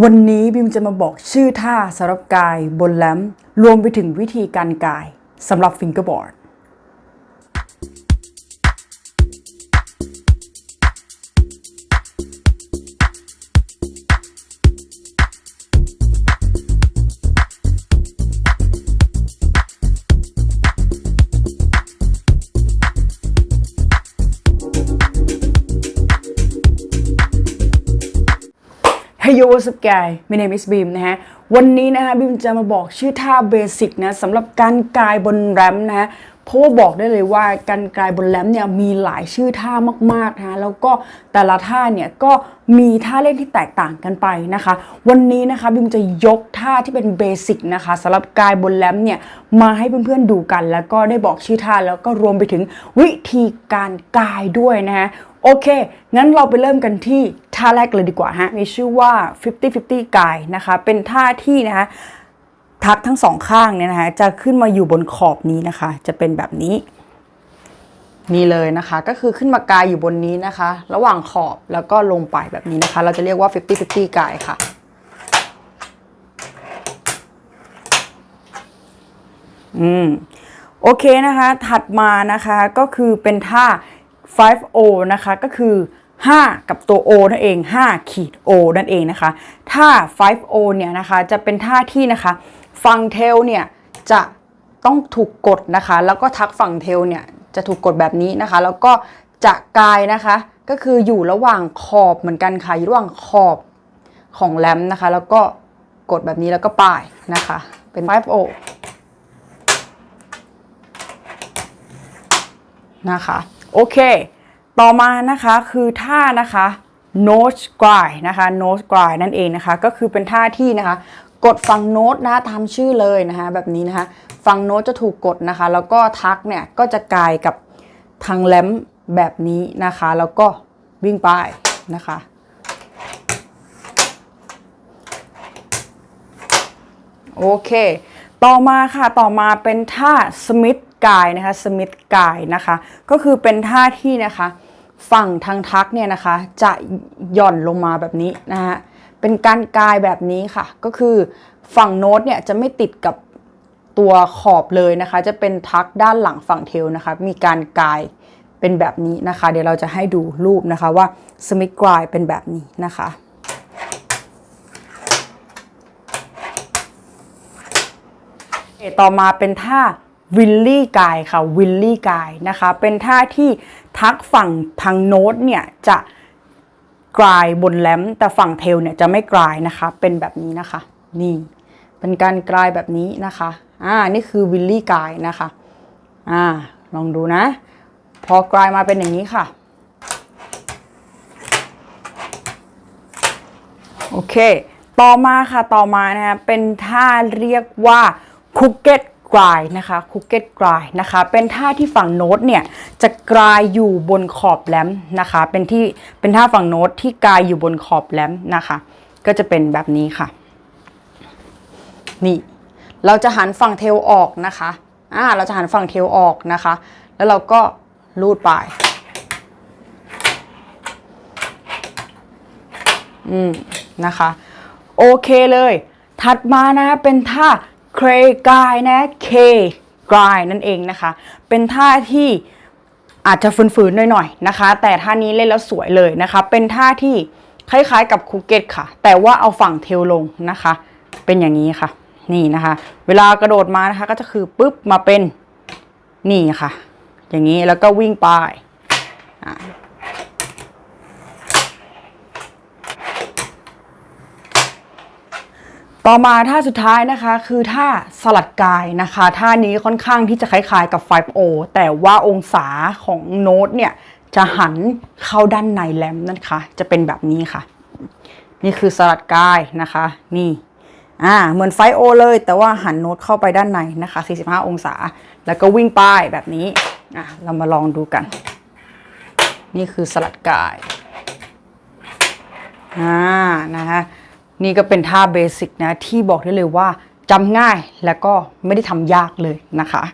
วันนี้บิมจะมาบอกชื่อท่าสำหรับกายบนแลมรวมไปถึงวิธีการกายสำหรับฟิงเกอร์บอร์ด Hey yo what's up guy my name is Bim นะฮะ วันนี้นะฮะบิมจะมาบอกชื่อท่าเบสิกนะสำหรับการกายบนแรมนะฮะ เพราะว่าบอกได้เลยว่าการกายบนแรมเนี่ยมีหลายชื่อท่ามากๆนะฮะแล้วก็แต่ละท่าเนี่ยก็มีท่าเล่นที่แตกต่างกันไปนะคะ วันนี้นะคะบิมจะยกท่าที่เป็นเบสิกนะคะสำหรับกายบนแรมเนี่ยมาให้เพื่อนๆดูกัน แล้วก็ได้บอกชื่อท่าแล้วก็รวมไปถึงวิธีการกายด้วยนะฮะโอเค งั้นเราไปเริ่มกันที่ท่าแรกเลยดีกว่าฮะ มีชื่อว่า 50-50 กายนะคะ เป็นท่าที่นะคะ ทักทั้งสองข้างเนี่ยนะคะจะขึ้นมาอยู่บนขอบนี้นะคะ จะเป็นแบบนี้ นี่เลยนะคะ ก็คือขึ้นมากายอยู่บนนี้นะคะ ระหว่างขอบแล้วก็ลงไปแบบนี้นะคะ เราจะเรียกว่า 50-50 กายค่ะอืมโอเคนะคะ ถัดมานะคะก็คือเป็นท่า 5O นะคะ ก็คือ 5 กับตัว O นั่นเอง5ขีด O นั่นเองนะคะ ท่า 5O เนี่ยนะคะ จะเป็นท่าที่นะคะ ฝั่งเทลเนี่ยจะต้องถูกกดนะคะ แล้วก็ทักฝั่งเทลเนี่ยจะถูกกดแบบนี้นะคะ แล้วก็จะกายนะคะ ก็คืออยู่ระหว่างขอบเหมือนกันค่ะ อยู่ระหว่างขอบของแรมนะคะ แล้วก็กดแบบนี้แล้วก็ป้ายนะคะ เป็น 5O นะคะ โอเค ต่อมานะคะคือท่านะคะ nose grind นะคะ nose grind นั่นเองนะคะ ก็คือเป็นท่าที่นะคะ กดฝั่งโน้ตนะคะตามชื่อเลยนะคะแบบนี้นะคะฝั่งโน้ตจะถูกกดนะคะ แล้วก็ทักเนี่ยก็จะกลายกับทางแลมแบบนี้นะคะ แล้วก็วิ่งไปนะคะโอเค ต่อมาค่ะ ต่อมาเป็นท่าสมิธกายนะคะสมิธกายนะคะ ก็คือเป็นท่าที่นะคะ ฝั่งทางทักเนี่ยนะคะ จะหย่อนลงมาแบบนี้นะฮะ เป็นการกายแบบนี้ค่ะ ก็คือฝั่งโน้ตเนี่ยจะไม่ติดกับตัวขอบเลยนะคะ จะเป็นทักด้านหลังฝั่งเทลนะคะ มีการกายเป็นแบบนี้นะคะ เดี๋ยวเราจะให้ดูรูปนะคะว่าสมิธกายเป็นแบบนี้นะคะต่อมาเป็นท่าวิลลี่กายค่ะวิลลี่กายนะคะ เป็นท่าที่ทักฝั่งทางโน้ตเนี่ยจะ กลายบนแรมแต่ฝั่งเทลเนี่ยจะไม่กลายนะคะ เป็นแบบนี้นะคะ นี่ เป็นการกลายแบบนี้นะคะ อ่า นี่คือวิลลี่กลายนะคะ อ่า ลองดูนะ พอกลายมาเป็นอย่างนี้ค่ะ โอเค ต่อมาค่ะ ต่อมานะคะเป็นท่าเรียกว่าคุกเก็ต กลายนะคะคุกเก็ตกลายนะคะ เป็นท่าที่ฝั่งโน้ตเนี่ยจะกลายอยู่บนขอบแรมนะคะ เป็นที่เป็นท่าฝั่งโน้ตที่กลายอยู่บนขอบแรมนะคะ ก็จะเป็นแบบนี้ค่ะ นี่ เราจะหันฝั่งเทลออกนะคะอ่าเราจะหันฝั่งเทลออกนะคะ แล้วเราก็ลูดไปอืมนะคะ โอเคเลย ถัดมานะเป็นท่า เครกายนะเคกายนั่นเองนะคะ เป็นท่าที่อาจจะฝืนๆหน่อยๆนะคะ แต่ท่านี้เล่นแล้วสวยเลยนะคะ เป็นท่าที่คล้ายๆกับคูเกตค่ะ แต่ว่าเอาฝั่งเทลลงนะคะ เป็นอย่างนี้ค่ะ นี่นะคะ เวลากระโดดมานะคะ ก็จะคือปุ๊บมาเป็นนี่ค่ะ อย่างนี้แล้วก็วิ่งไป ต่อมาท่าสุดท้ายนะคะคือท่าสลัดกายนะคะท่านี้ค่อนข้างที่จะคล้ายๆกับ 5O แต่ว่าองศาของโน้ตเนี่ยจะหันเข้าด้านในแรมนะคะจะเป็นแบบนี้ค่ะ นี่คือสลัดกายนะคะ นี่อ่าเหมือน 5O เลย แต่ว่าหันโน้ตเข้าไปด้านในนะคะ 45 องศา แล้วก็วิ่งป้ายแบบนี้อะเรามาลองดูกัน นี่คือสลัดกายอ่านะคะ นี่ก็เป็นท่าเบสิกนะที่บอกได้เลยว่าจำง่ายแล้วก็ไม่ได้ทำยากเลยนะคะ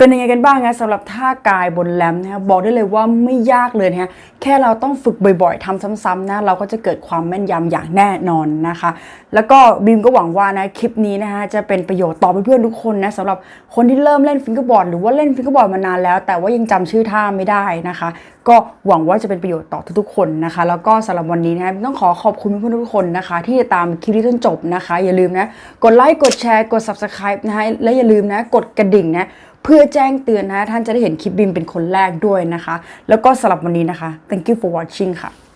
เป็นยังไงกันบ้างนะสำหรับท่ากายบนแรมนะบอกได้เลยว่าไม่ยากเลยนะแค่เราต้องฝึกบ่อยๆทำซ้ำๆนะเราก็จะเกิดความแม่นยำอย่างแน่นอนนะคะ แล้วก็บีมก็หวังว่านะคลิปนี้นะฮะจะเป็นประโยชน์ต่อเพื่อนๆทุกคนนะสำหรับคนที่เริ่มเล่นฟิงเกอร์บอร์ดหรือว่าเล่นฟิงเกอร์บอร์ดมานานแล้ว แต่ว่ายังจำชื่อท่าไม่ได้นะคะ ก็หวังว่าจะเป็นประโยชน์ต่อทุกๆคนนะคะ แล้วก็สำหรับวันนี้นะต้องขอขอบคุณเพื่อนๆทุกคนนะคะ ที่ติดตามคลิปนี้จนจบนะคะ อย่าลืมนะ กดไลค์กดแชร์กด subscribe นะคะและอย่าลืมนะกดกระดิ่งนะเพื่อแจ้งเตือนนะท่านจะได้เห็นคลิปบิมเป็นคนแรกด้วยนะคะ แล้วก็สำหรับวันนี้นะคะ thank you for watching ค่ะ